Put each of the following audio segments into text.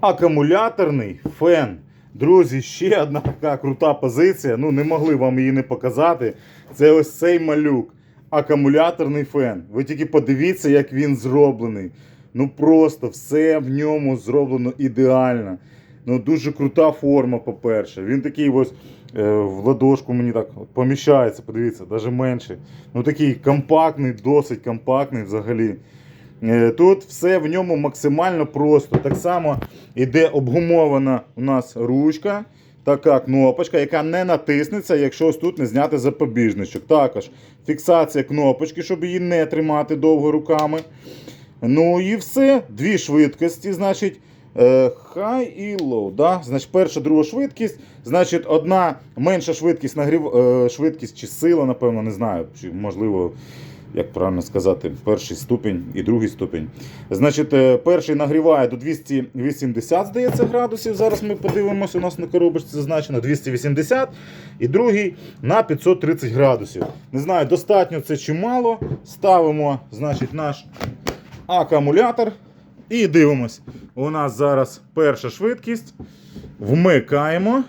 акумуляторний фен. Друзі, ще одна така крута позиція. Ну, не могли вам її не показати. Це ось цей малюк. Акумуляторний фен. Ви тільки подивіться, як він зроблений. Ну просто все в ньому зроблено ідеально. Ну, дуже крута форма, по-перше. Він такий ось е, в ладошку мені так поміщається, подивіться, навіть менше. Ну такий компактний, досить компактний взагалі. Е, Тут все в ньому максимально просто. Так само іде обгумована у нас ручка, така кнопочка, яка не натиснеться, якщо ось тут не зняти запобіжничок. Також фіксація кнопочки, щоб її не тримати довго руками. Ну і все. Дві швидкості, значить. е, High і low. Да? Значить, перша, друга швидкість. Значить, одна менша швидкість нагрів... е, швидкість чи сила, напевно, не знаю. Чи можливо, як правильно сказати, перший ступінь і другий ступінь. Значить, е, перший нагріває до 280, здається, градусів. Зараз ми подивимося, у нас на коробочці зазначено 280. І другий на 530 градусів. Не знаю, достатньо це чи мало. Ставимо, значить, наш акумулятор. І дивимось. У нас зараз перша швидкість. Вмикаємо.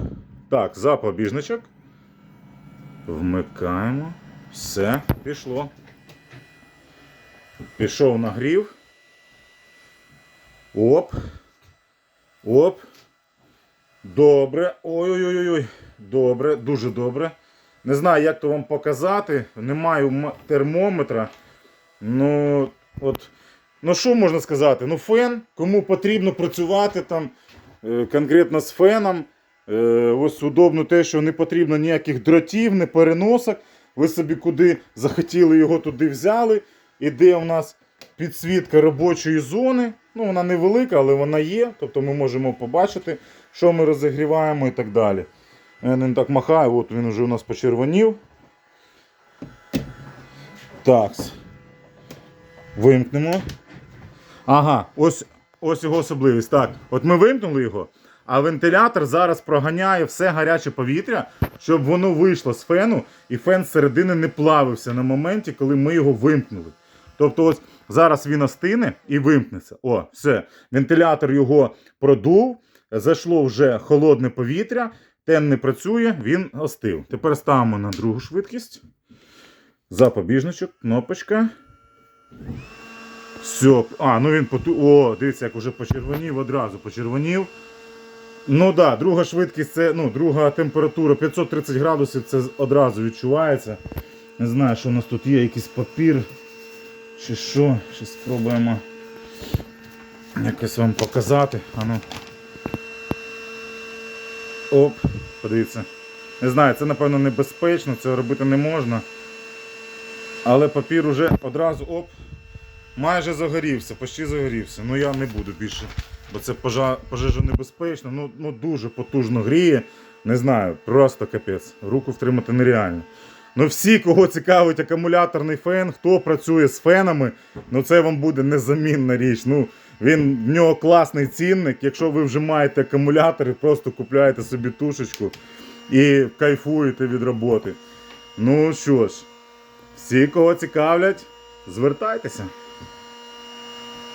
Так, запобіжничок. Вмикаємо. Все, пішло. Пішов нагрів. Оп. Оп. Добре. Ой-ой-ой. Добре, дуже добре. Не знаю, як то вам показати. Не маю термометра. Ну, от. Ну, що можна сказати? Ну, фен, кому потрібно працювати там е, конкретно з феном. Е, ось удобно те, що не потрібно ніяких дротів, не переносок. Ви собі куди захотіли його туди взяли. Іде у нас підсвітка робочої зони. Ну, вона невелика, але вона є. Тобто ми можемо побачити, що ми розігріваємо і так далі. Я не так махаю, от він вже у нас почервонів. Так. Вимкнемо. Ага, ось, ось його особливість. Так, от ми вимкнули його, а вентилятор зараз проганяє все гаряче повітря, щоб воно вийшло з фену, і фен зсередини не плавився на моменті, коли ми його вимкнули. Тобто, ось зараз він остине і вимкнеться. О, все. Вентилятор його продув, зайшло вже холодне повітря, тен не працює, він остив. Тепер ставимо на другу швидкість. Запобіжничок, кнопочка. Все. А, ну він поту. О, дивіться, як уже почервонів, одразу почервонів. Ну да, друга швидкість, це, ну, друга температура 530 градусів, це одразу відчувається. Не знаю, що у нас тут є, якийсь папір. Чи що. Ще спробуємо якось вам показати. А ну. Оп, подивіться. Не знаю, це напевно небезпечно, це робити не можна. Але папір уже одразу оп. Майже загорівся, почти загорівся. Ну я не буду більше, бо це пожа... пожежонебезпечно, ну, ну дуже потужно гріє. Не знаю, просто капець. Руку втримати нереально. Ну всі, кого цікавить акумуляторний фен, хто працює з фенами, ну це вам буде незамінна річ. Ну, він, в нього класний цінник. Якщо ви вже маєте акумулятори, просто купляєте собі тушечку і кайфуєте від роботи. Ну що ж, всі, кого цікавлять, звертайтеся.